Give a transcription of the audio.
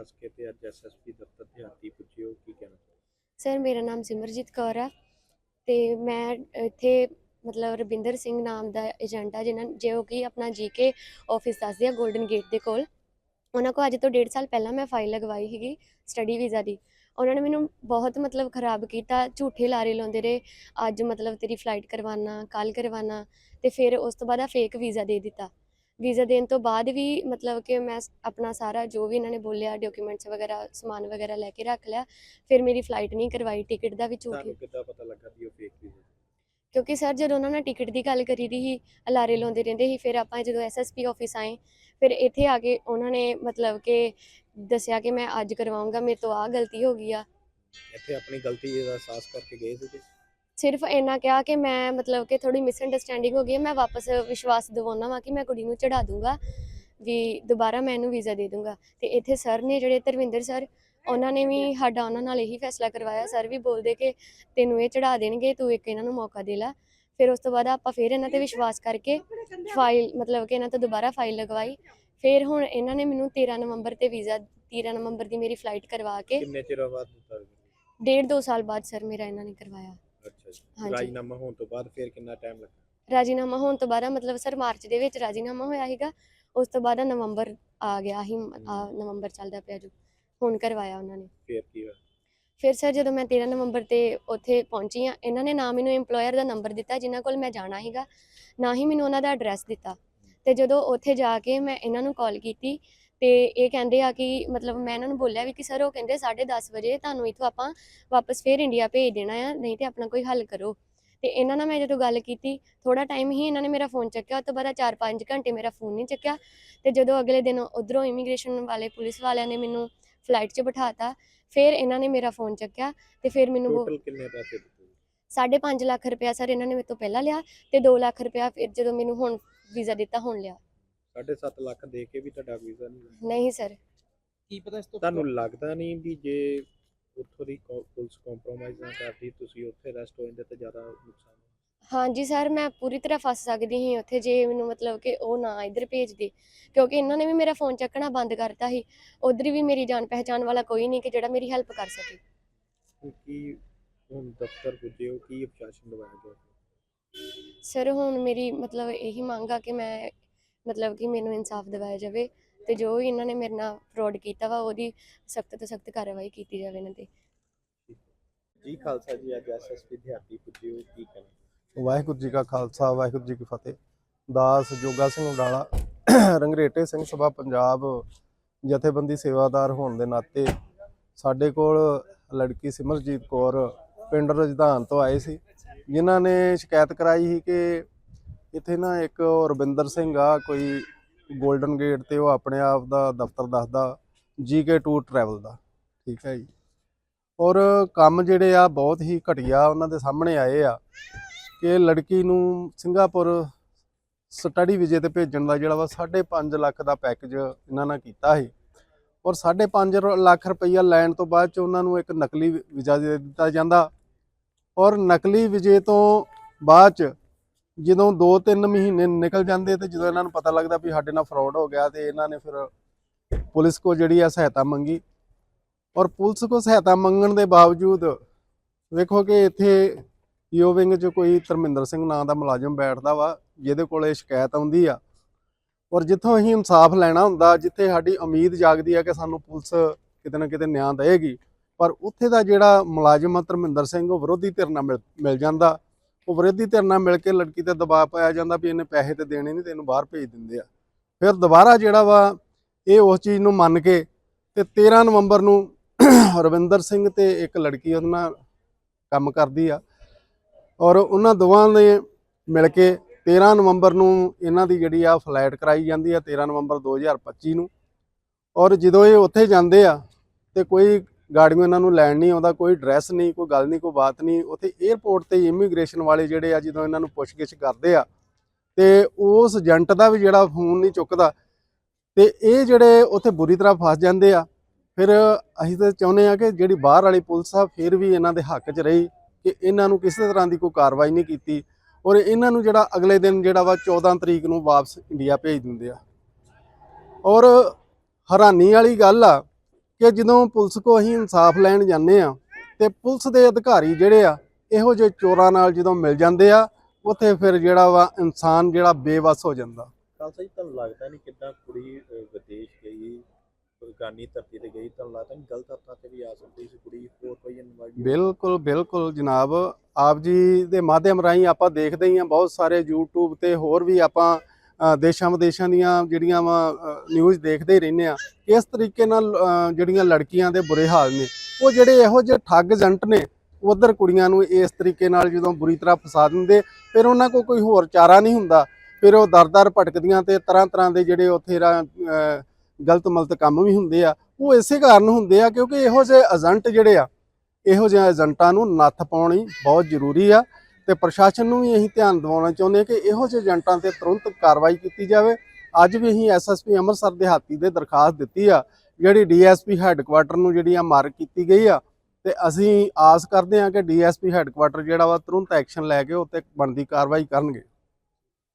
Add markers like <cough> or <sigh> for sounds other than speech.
ਦੱਸ ਕੇ ਤੇ ਅੱਜ ਐਸਐਸਪੀ ਦਫ਼ਤਰ ਤੇ ਹਾਤੀ ਪੁੱਜੇ ਹੋ ਕੀ ਕਹਿਣਾ ਸਰ ਮੇਰਾ ਨਾਮ ਸਿਮਰਜੀਤ ਕੌਰ ਆ ਤੇ ਮੈਂ ਇੱਥੇ ਮਤਲਬ ਰਵਿੰਦਰ ਸਿੰਘ ਨਾਮ ਦਾ ਏਜੰਟ ਆ ਜਿਨ੍ਹਾਂ ਜੋ ਕਿ ਆਪਣਾ ਜੀਕੇ ਆਫਿਸ ਦੱਸਦੇ ਆ 골ਡਨ ਗੇਟ ਦੇ ਕੋਲ। ਉਹਨਾਂ ਕੋ ਅੱਜ ਤੋਂ ਡੇਢ ਸਾਲ ਪਹਿਲਾਂ ਮੈਂ ਫਾਈਲ ਲਗਵਾਈ ਸੀਗੀ ਸਟੱਡੀ ਵੀਜ਼ਾ ਦੀ। ਉਹਨਾਂ ਨੇ ਮੈਨੂੰ ਬਹੁਤ ਮਤਲਬ ਖਰਾਬ ਕੀਤਾ, ਝੂਠੇ ਲਾਰੇ ਲਾਉਂਦੇ ਰਹੇ, ਅੱਜ ਮਤਲਬ ਤੇਰੀ ਫਲਾਈਟ ਕਰਵਾਨਾ ਕੱਲ ਕਰਵਾਨਾ ਤੇ ਫਿਰ ਉਸ ਤੋਂ ਬਾਅਦ ਆ ਫੇਕ ਵੀਜ਼ਾ ਦੇ ਦਿੱਤਾ। ਵੀਜ਼ਾ ਦੇਣ ਤੋਂ ਬਾਅਦ ਵੀ ਮਤਲਬ ਕਿ ਮੈਂ ਆਪਣਾ ਸਾਰਾ ਜੋ ਵੀ ਇਹਨਾਂ ਨੇ ਬੋਲਿਆ ਡਾਕੂਮੈਂਟਸ ਵਗੈਰਾ ਸਮਾਨ ਵਗੈਰਾ ਲੈ ਕੇ ਰੱਖ ਲਿਆ ਫਿਰ ਮੇਰੀ ਫਲਾਈਟ ਨਹੀਂ ਕਰਵਾਈ ਟਿਕਟ ਦਾ ਵੀ ਝੂਠ ਕਿੱਦਾਂ ਪਤਾ ਲੱਗਾ ਵੀ ਉਹ ਫੇਕ ਵੀਜ਼ਾ? ਕਿਉਂਕਿ ਸਰ ਜਦੋਂ ਉਹਨਾਂ ਨੇ ਟਿਕਟ ਦੀ ਗੱਲ ਕਰੀ ਦੀ ਸੀ ਅਲਾਰੇ ਲਾਉਂਦੇ ਰਹਿੰਦੇ ਸੀ ਫਿਰ ਆਪਾਂ ਜਦੋਂ ਐਸਐਸਪੀ ਆਫਿਸ ਆਏ ਫਿਰ ਇੱਥੇ ਆ ਕੇ ਉਹਨਾਂ ਨੇ ਮਤਲਬ ਕਿ ਦੱਸਿਆ ਕਿ ਮੈਂ ਅੱਜ ਕਰਵਾਉਂਗਾ ਮੇਰੇ ਤੋਂ ਆਹ ਗਲਤੀ ਹੋ ਗਈ ਆ। ਇੱਥੇ ਆਪਣੀ ਗਲਤੀ ਦਾ ਅਹਿਸਾਸ ਕਰਕੇ ਗਏ ਸੀ ਸਿਰਫ ਇੰਨਾ ਕਿਹਾ ਕਿ ਮੈਂ ਮਤਲਬ ਕਿ ਥੋੜੀ ਮਿਸਅੰਡਰਸਟੈਂਡਿੰਗ ਹੋ ਗਈ ਹੈ ਮੈਂ ਵਾਪਸ ਵਿਸ਼ਵਾਸ ਦਿਵਾਉਣਾ ਵਾ ਕਿ ਮੈਂ ਕੁੜੀ ਨੂੰ ਚੜਾ ਦੂੰਗਾ ਵੀ ਦੁਬਾਰਾ ਮੈਂ ਇਹਨੂੰ ਵੀਜ਼ਾ ਦੇ ਦੂੰਗਾ। ਤੇ ਇੱਥੇ ਸਰ ਨੇ ਜਿਹੜੇ ਧਰਮਿੰਦਰ ਸਰ ਉਹਨਾਂ ਨੇ ਵੀ ਸਾਡਾ ਉਹਨਾਂ ਨਾਲ ਇਹੀ ਫੈਸਲਾ ਕਰਵਾਇਆ ਸਰ ਵੀ ਬੋਲਦੇ ਕਿ ਤੈਨੂੰ ਇਹ ਚੜਾ ਦੇਣਗੇ ਤੂੰ ਇੱਕ ਇਹਨਾਂ ਨੂੰ ਮੌਕਾ ਦੇ ਲੈ। ਫਿਰ ਉਸ ਤੋਂ ਬਾਅਦ ਆਪਾਂ ਫਿਰ ਇਹਨਾਂ ਤੇ ਵਿਸ਼ਵਾਸ ਕਰਕੇ ਫਾਈਲ ਮਤਲਬ ਕਿ ਇਹਨਾਂ ਤੋਂ ਦੁਬਾਰਾ ਫਾਈਲ ਲਗਵਾਈ। ਫਿਰ ਹੁਣ ਇਹਨਾਂ ਨੇ ਮੈਨੂੰ 13 ਨਵੰਬਰ ਤੇ ਵੀਜ਼ਾ 13 ਨਵੰਬਰ ਦੀ ਮੇਰੀ ਫਲਾਈਟ ਕਰਵਾ ਕੇ ਕਿੰਨੇ ਚਿਰ ਬਾਅਦ ਦਿੱਤਾ ਡੇਢ ਦੋ ਸਾਲ ਬਾਅਦ ਸਰ ਮੇਰਾ ਇਹਨਾਂ ਨੇ ਕਰਵਾਇਆ। ਹਾਂਜੀ। ਰਾਜੀਨਾਮਾ ਹੋਣ ਤੋਂ ਬਾਅਦ ਫਿਰ ਕਿੰਨਾ ਟਾਈਮ ਲੱਗਾ? ਰਾਜੀਨਾਮਾ ਹੋਣ ਤੋਂ ਬਾਅਦ ਮਤਲਬ ਸਰ ਮਾਰਚ ਦੇ ਵਿੱਚ ਰਾਜੀਨਾਮਾ ਹੋਇਆ ਸੀਗਾ। ਉਸ ਤੋਂ ਬਾਅਦ ਨਵੰਬਰ ਆ ਗਿਆ ਸੀ ਆ ਨਵੰਬਰ ਚੱਲਦਾ ਪਿਆ ਜੋ ਹੁਣ ਕਰਵਾਇਆ ਉਹਨਾਂ ਨੇ। ਫਿਰ ਕੀ ਹੋਇਆ? ਫਿਰ ਸਰ ਜਦੋਂ ਮੈਂ 13 ਨਵੰਬਰ ਤੇ ਉੱਥੇ ਪਹੁੰਚੀ ਆ ਇਹਨਾਂ ਨੇ ਨਾ ਮੈਨੂੰ EMPLOYER ਦਾ ਨੰਬਰ ਦਿੱਤਾ ਜਿਨ੍ਹਾਂ ਕੋਲ ਮੈਂ ਜਾਣਾ ਸੀਗਾ ਨਾ ਹੀ ਮੈਨੂੰ ਉਹਨਾਂ ਦਾ ਐਡਰੈਸ ਦਿੱਤਾ। ਤੇ ਜਦੋਂ ਉੱਥੇ ਜਾ ਕੇ ਮੈਂ ਇਹਨਾਂ ਨੂੰ ਕਾਲ ਕੀਤੀ ਤੇ ਇਹ ਕਹਿੰਦੇ ਆ ਕਿ ਮਤਲਬ ਮੈਂ ਇਹਨਾਂ ਨੂੰ ਬੋਲਿਆ ਵੀ ਕਿ ਸਰ ਉਹ ਕਹਿੰਦੇ 10:30 ਵਜੇ ਤੁਹਾਨੂੰ ਇੱਥੋਂ ਆਪਾਂ ਵਾਪਸ ਫੇਰ ਇੰਡੀਆ ਭੇਜ ਦੇਣਾ ਆ ਨਹੀਂ ਤੇ ਆਪਣਾ ਕੋਈ ਹੱਲ ਕਰੋ। ਤੇ ਇਹਨਾਂ ਨਾਲ ਮੈਂ ਜਦੋਂ ਗੱਲ ਕੀਤੀ ਥੋੜਾ ਟਾਈਮ ਹੀ ਇਹਨਾਂ ਨੇ ਮੇਰਾ ਫੋਨ ਚੱਕਿਆ ਉਸ ਤੋਂ ਬਾਅਦ 4-5 ਘੰਟੇ ਮੇਰਾ ਫੋਨ ਨਹੀਂ ਚੱਕਿਆ। ਤੇ ਜਦੋਂ ਅਗਲੇ ਦਿਨ ਉਧਰੋਂ ਇਮੀਗ੍ਰੇਸ਼ਨ ਵਾਲੇ ਪੁਲਿਸ ਵਾਲਿਆਂ ਨੇ ਮੈਨੂੰ ਫਲਾਈਟ 'ਚ ਬਿਠਾਤਾ ਫਿਰ ਇਹਨਾਂ ਨੇ ਮੇਰਾ ਫੋਨ ਚੱਕਿਆ ਤੇ ਫਿਰ ਮੈਨੂੰ ਟੋਟਲ ਕਿੰਨੇ ਪੈਸੇ ਦਿੱਤੇ? ਸਾਢੇ ਪੰਜ ਲੱਖ ਰੁਪਇਆ ਸਰ ਇਹਨਾਂ ਨੇ ਮੇਰੇ ਤੋਂ ਪਹਿਲਾਂ ਲਿਆ ਤੇ 2 ਲੱਖ ਰੁਪਇਆ ਫਿਰ ਜਦੋਂ ਮੈਨੂੰ ਹੁਣ ਵੀਜ਼ਾ ਦਿੱਤਾ ਹੁਣ ਲਿਆ। 7.5 ਲੱਖ ਦੇ ਕੇ ਵੀ ਤੁਹਾਡਾ ਵੀਜ਼ਾ ਨਹੀਂ ਲੱਗਾ। ਨਹੀਂ ਸਰ। ਕੀ ਪਤਾ ਇਸ ਤੋਂ ਤੁਹਾਨੂੰ ਲੱਗਦਾ ਨਹੀਂ ਵੀ ਜੇ ਉੱਥੋਂ ਦੀ ਕੌ- ਪੁਲਿਸ ਕੰਪਰੋਮਾਈਜ਼ ਨਾ ਕਰਦੀ ਤੁਸੀਂ ਉੱਥੇ ਰੈਸਟ ਹੋ ਜਾਂਦੇ ਤਾਂ ਜ਼ਿਆਦਾ ਨੁਕਸਾਨ। ਹਾਂਜੀ ਸਰ ਮੈਂ ਪੂਰੀ ਤਰ੍ਹਾਂ ਫਸ ਸਕਦੀ ਸੀ ਉੱਥੇ ਜੇ ਮੈਨੂੰ ਮਤਲਬ ਕਿ ਉਹ ਨਾ ਇੱਧਰ ਭੇਜਦੇ ਕਿਉਂਕਿ ਇਹਨਾਂ ਨੇ ਵੀ ਮੇਰਾ ਫੋਨ ਚੱਕਣਾ ਬੰਦ ਕਰਤਾ ਸੀ। ਉਧਰ ਵੀ ਮੇਰੀ ਜਾਣ ਪਹਿਚਾਣ ਵਾਲਾ ਕੋਈ ਨਹੀਂ ਕਿ ਜਿਹੜਾ ਮੇਰੀ ਹੈਲਪ ਕਰ ਸਕੇ। ਹੁਣ ਕੀ ਹੁਣ ਦਫ਼ਤਰ ਪੁੱਜੇ ਹੋ ਕੀ ਅਪਸ਼ਾਸਨ ਦਵਾਇਆ ਗਿਆ? ਸਰ ਹੁਣ ਮੇਰੀ ਮਤਲਬ ਇਹੀ ਮੰਗ ਆ ਕਿ ਮੈਂ ਮਤਲਬ ਕਿ ਮੈਨੂੰ ਇਨਸਾਫ ਦਿਵਾਇਆ ਜਾਵੇ ਤੇ ਜੋ ਵੀ ਇਹਨਾਂ ਨੇ ਮੇਰੇ ਨਾਲ ਫਰਾਡ ਕੀਤਾ ਵਾ ਉਹਦੀ ਸਖਤ ਤੋਂ ਸਖਤ ਕਾਰਵਾਈ ਕੀਤੀ ਜਾਵੇ ਇਹਨਾਂ ਤੇ। ਜੀ ਖਾਲਸਾ ਜੀ ਅੱਜ ਐਸਐਸਪੀ ਦਿਹਾਤੀ ਪੁੱਜੇ ਹੋ ਕੀ ਕਹਿਣਾ? ਵਾਹਿਗੁਰੂ ਜੀ ਕਾ ਖਾਲਸਾ ਵਾਹਿਗੁਰੂ ਜੀ ਕੀ ਫਤਿਹ। ਦਾਸ ਜੋਗਾ ਸਿੰਘ ਉਡਾਲਾ ਰੰਗਰੇਟੇ ਸਿੰਘ ਸਭਾ ਪੰਜਾਬ ਜਥੇਬੰਦੀ ਸੇਵਾਦਾਰ ਹੋਣ ਦੇ ਨਾਤੇ ਸਾਡੇ ਕੋਲ ਲੜਕੀ ਸਿਮਰਜੀਤ ਕੌਰ ਪਿੰਡ ਰਜਧਾਨ ਤੋਂ ਆਏ ਸੀ ਜਿਨ੍ਹਾਂ ਨੇ ਸ਼ਿਕਾਇਤ ਕਰਾਈ ਸੀ ਕਿ ਇੱਥੇ ਨਾ ਇੱਕ ਰਵਿੰਦਰ ਸਿੰਘ ਆ, ਕੋਈ 골ਡਨ ਗੇਟ ਤੇ ਉਹ ਆਪਣੇ ਆਪ ਦਾ ਦਫ਼ਤਰ ਦੱਸਦਾ ਜੀਕੇ ਟੂਰ ਟਰੈਵਲ ਦਾ, ਠੀਕ ਹੈ ਜੀ। ਔਰ ਕੰਮ ਜਿਹੜੇ ਆ ਬਹੁਤ ਹੀ ਘਟੀਆ ਉਹਨਾਂ ਦੇ ਸਾਹਮਣੇ ਆਏ ਆ ਕਿ ਲੜਕੀ ਨੂੰ ਸਿੰਗਾਪੁਰ ਸਟੱਡੀ ਵੀਜ਼ੇ ਤੇ ਭੇਜਣ ਦਾ ਜਿਹੜਾ ਵਾ 5.5 ਲੱਖ ਦਾ ਪੈਕੇਜ ਇਹਨਾਂ ਨੇ ਕੀਤਾ ਸੀ। ਔਰ 5.5 ਲੱਖ ਰੁਪਈਆ ਲੈਣ ਤੋਂ ਬਾਅਦ ਚ ਉਹਨਾਂ ਨੂੰ ਇੱਕ ਨਕਲੀ ਵੀਜ਼ਾ ਦੇ ਦਿੱਤਾ ਜਾਂਦਾ। ਔਰ ਨਕਲੀ ਵੀਜ਼ੇ ਤੋਂ ਬਾਅਦ ਚ ਜਦੋਂ 2-3 ਮਹੀਨੇ ਨਿਕਲ ਜਾਂਦੇ ਤੇ ਜਦੋਂ ਇਹਨਾਂ ਨੂੰ ਪਤਾ ਲੱਗਦਾ ਵੀ ਸਾਡੇ ਨਾਲ ਫਰਾਡ ਹੋ ਗਿਆ ਤੇ ਇਹਨਾਂ ਨੇ ਫਿਰ ਪੁਲਿਸ ਕੋ ਜਿਹੜੀ ਆ ਸਹਾਇਤਾ ਮੰਗੀ। ਔਰ ਪੁਲਿਸ ਕੋ ਸਹਾਇਤਾ ਮੰਗਣ ਦੇ ਬਾਵਜੂਦ ਵੇਖੋ ਕਿ ਇੱਥੇ ਈਓ ਵਿੰਗ 'ਚ ਕੋਈ ਧਰਮਿੰਦਰ ਸਿੰਘ ਨਾਂ ਦਾ ਮੁਲਾਜ਼ਮ ਬੈਠਦਾ ਵਾ, ਜਿਹਦੇ ਕੋਲੇ ਸ਼ਿਕਾਇਤ ਆਉਂਦੀ ਆ। ਔਰ ਜਿੱਥੋਂ ਅਸੀਂ ਇਨਸਾਫ ਲੈਣਾ ਹੁੰਦਾ, ਜਿੱਥੇ ਸਾਡੀ ਉਮੀਦ ਜਾਗਦੀ ਆ ਕਿ ਸਾਨੂੰ ਪੁਲਿਸ ਕਿਤੇ ਨਾ ਕਿਤੇ ਨਿਆਂ ਦੇਵੇਗੀ, ਪਰ ਉੱਥੇ ਦਾ ਜਿਹੜਾ ਮੁਲਾਜ਼ਮ ਆ ਧਰਮਿੰਦਰ ਸਿੰਘ, ਉਹ ਵਿਰੋਧੀ ਧਿਰ ਨਾਲ ਮਿਲ ਮਿਲ ਜਾਂਦਾ। ਉਹ ਵਿਰੋਧੀ ਧਿਰ ਨਾਲ ਮਿਲ ਕੇ ਲੜਕੀ ਤੇ ਦਬਾਅ ਪਾਇਆ ਜਾਂਦਾ ਵੀ ਇਹਨੇ ਪੈਸੇ ਤੇ ਦੇਣੇ ਨਹੀਂ ਤੈਨੂੰ ਬਾਹਰ ਭੇਜ ਦਿੰਦੇ ਆ। ਫਿਰ ਦੁਬਾਰਾ ਜਿਹੜਾ ਵਾ ਇਹ ਉਸ ਚੀਜ਼ ਨੂੰ ਮੰਨ ਕੇ ਤੇ 13 ਨਵੰਬਰ ਨੂੰ <clears throat> ਰਵਿੰਦਰ ਸਿੰਘ ਤੇ ਇੱਕ ਲੜਕੀ ਉਹਦੇ ਨਾਲ ਕੰਮ ਕਰਦੀ ਆ ਔਰ ਉਹਨਾਂ ਦੋਵਾਂ ਨੇ ਮਿਲ ਕੇ 13 ਨਵੰਬਰ ਨੂੰ ਇਹਨਾਂ ਦੀ ਜਿਹੜੀ ਆ ਫਲਾਈਟ ਕਰਾਈ ਜਾਂਦੀ ਆ 13 ਨਵੰਬਰ 2025 ਨੂੰ। ਔਰ ਜਦੋਂ ਇਹ ਉੱਥੇ ਜਾਂਦੇ ਆ ਤੇ ਕੋਈ ਗਾੜੀਆਂ ਇਹਨਾਂ ਨੂੰ ਲੈਣ ਨਹੀਂ ਆਉਂਦਾ, ਕੋਈ ਡਰੈਸ ਨਹੀਂ, ਕੋਈ ਗੱਲ ਨਹੀਂ, ਕੋਈ ਬਾਤ ਨਹੀਂ, ਉੱਥੇ 에ਅਰਪੋਰਟ ਤੇ ਇਮੀਗ੍ਰੇਸ਼ਨ ਵਾਲੇ ਜਿਹੜੇ ਆ ਜਦੋਂ ਇਹਨਾਂ ਨੂੰ ਪੁੱਛਗਿੱਛ ਕਰਦੇ ਆ, ਤੇ ਉਸ ਏਜੰਟ ਦਾ ਵੀ ਜਿਹੜਾ ਫੋਨ ਨਹੀਂ ਚੁੱਕਦਾ, ਤੇ ਇਹ ਜਿਹੜੇ ਉੱਥੇ ਬੁਰੀ ਤਰ੍ਹਾਂ ਫਸ ਜਾਂਦੇ ਆ, ਫਿਰ ਅਸੀਂ ਤਾਂ ਚਾਹੁੰਦੇ ਆ ਕਿ ਜਿਹੜੀ ਬਾਹਰ ਵਾਲੀ ਪੁਲਿਸ ਆ, ਫਿਰ ਵੀ ਇਹਨਾਂ ਦੇ ਹੱਕ 'ਚ ਰਹੀ ਕਿ ਇਹਨਾਂ ਨੂੰ ਕਿਸੇ ਤਰ੍ਹਾਂ ਦੀ ਕੋਈ ਕਾਰਵਾਈ ਨਹੀਂ ਕੀਤੀ ਔਰ ਇਹਨਾਂ ਨੂੰ ਜਿਹੜਾ ਅਗਲੇ ਦਿਨ ਜਿਹੜਾ ਵਾ 14 ਤਰੀਕ ਨੂੰ ਵਾਪਸ ਇੰਡੀਆ ਭੇਜ ਦਿੰਦੇ ਆ। ਔਰ ਹੈਰਾਨੀ ਵਾਲੀ ਗੱਲ ਆ ਕਿ ਜਦੋਂ ਪੁਲਿਸ ਕੋ ਅਸੀਂ ਇਨਸਾਫ ਲੈਣ ਜਾਂਦੇ ਆ ਤੇ ਪੁਲਿਸ ਦੇ ਅਧਿਕਾਰੀ ਜਿਹੜੇ ਆ ਇਹੋ ਜਿਹੇ ਚੋਰਾਂ ਨਾਲ ਜਦੋਂ ਮਿਲ ਜਾਂਦੇ ਆ ਉੱਥੇ ਫਿਰ ਜਿਹੜਾ ਵਾ ਇਨਸਾਨ ਜਿਹੜਾ ਬੇਵਸ ਹੋ ਜਾਂਦਾ। ਖਾਲਸਾ ਜੀ ਤੁਹਾਨੂੰ ਲੱਗਦਾ ਨਹੀਂ ਕਿੱਦਾਂ ਕੁੜੀ ਵਿਦੇਸ਼ ਗਈ ਬਗਾਨੀ ਧਰਤੀ ਤੇ ਗਈ ਤੁਹਾਨੂੰ ਲੱਗਦਾ ਨਹੀਂ ਗਲਤ ਹੱਥਾਂ ਤੇ ਵੀ ਆ ਸਕਦੀ ਸੀ ਕੁੜੀ ਹੋਰ ਕੋਈ ਇਨਵਾਈਟ ਬਿਲਕੁਲ ਬਿਲਕੁਲ ਜਨਾਬ। ਆਪ ਜੀ ਦੇ ਮਾਧਿਅਮ ਰਾਹੀਂ ਆਪਾਂ ਦੇਖਦੇ ਹੀ ਆ ਬਹੁਤ ਸਾਰੇ YouTube ਤੇ ਹੋਰ ਵੀ ਆਪਾਂ ਦੇਸ਼ਾਂ ਵਿਦੇਸ਼ਾਂ ਦੀਆਂ ਜਿਹੜੀਆਂ ਵਾ ਨਿਊਜ਼ ਦੇਖਦੇ ਹੀ ਰਹਿੰਦੇ ਆ, ਕਿਸ ਤਰੀਕੇ ਨਾਲ ਜਿਹੜੀਆਂ ਲੜਕੀਆਂ ਦੇ ਬੁਰੇ ਹਾਲ ਨੇ, ਉਹ ਜਿਹੜੇ ਇਹੋ ਜਿਹੇ ਠੱਗ ਏਜੰਟ ਨੇ, ਉਧਰ ਕੁੜੀਆਂ ਨੂੰ ਇਸ ਤਰੀਕੇ ਨਾਲ ਜਦੋਂ ਬੁਰੀ ਤਰ੍ਹਾਂ ਫਸਾ ਦਿੰਦੇ, ਫਿਰ ਉਹਨਾਂ ਕੋਲ ਕੋਈ ਹੋਰ ਚਾਰਾ ਨਹੀਂ ਹੁੰਦਾ, ਫਿਰ ਉਹ ਦਰ-ਦਰ ਭਟਕਦੀਆਂ ਤੇ ਤਰ੍ਹਾਂ ਤਰ੍ਹਾਂ ਦੇ ਜਿਹੜੇ ਉੱਥੇ ਗਲਤ ਮਲਤ ਕੰਮ ਵੀ ਹੁੰਦੇ ਆ, ਉਹ ਇਸੇ ਕਾਰਨ ਹੁੰਦੇ ਆ ਕਿਉਂਕਿ ਇਹੋ ਜਿਹੇ ਏਜੰਟ ਜਿਹੜੇ ਆ, ਇਹੋ ਜਿਹੇ ਏਜੰਟਾਂ ਨੂੰ ਨੱਥ ਪਾਉਣੀ ਬਹੁਤ ਜ਼ਰੂਰੀ ਆ ਤੇ ਪ੍ਰਸ਼ਾਸਨ ਨੂੰ ਵੀ ਅਸੀਂ ਧਿਆਨ ਦਿਵਾਉਣਾ ਚਾਹੁੰਦੇ ਹਾਂ ਕਿ ਇਹੋ ਜਿਹੇ ਏਜੰਟਾਂ ਤੇ ਤੁਰੰਤ ਕਾਰਵਾਈ ਕੀਤੀ ਜਾਵੇ। ਅੱਜ ਵੀ ਅਸੀਂ ਐਸਐਸਪੀ ਅੰਮ੍ਰਿਤਸਰ ਦਿਹਾਤੀ ਦੇ ਦਰਖਾਸਤ ਦਿੱਤੀ ਆ, ਜਿਹੜੀ ਡੀਐਸਪੀ ਹੈੱਡਕੁਆਟਰ ਨੂੰ ਜਿਹੜੀ ਆ ਮਾਰਕ ਕੀਤੀ ਗਈ ਆ। ਤੇ ਅਸੀਂ ਆਸ ਕਰਦੇ ਹਾਂ ਕਿ ਡੀਐਸਪੀ ਹੈੱਡਕੁਆਟਰ ਜਿਹੜਾ ਵਾ ਤੁਰੰਤ ਐਕਸ਼ਨ ਲੈ ਕੇ ਉੱਤੇ ਬਣਦੀ ਕਾਰਵਾਈ ਕਰਨਗੇ।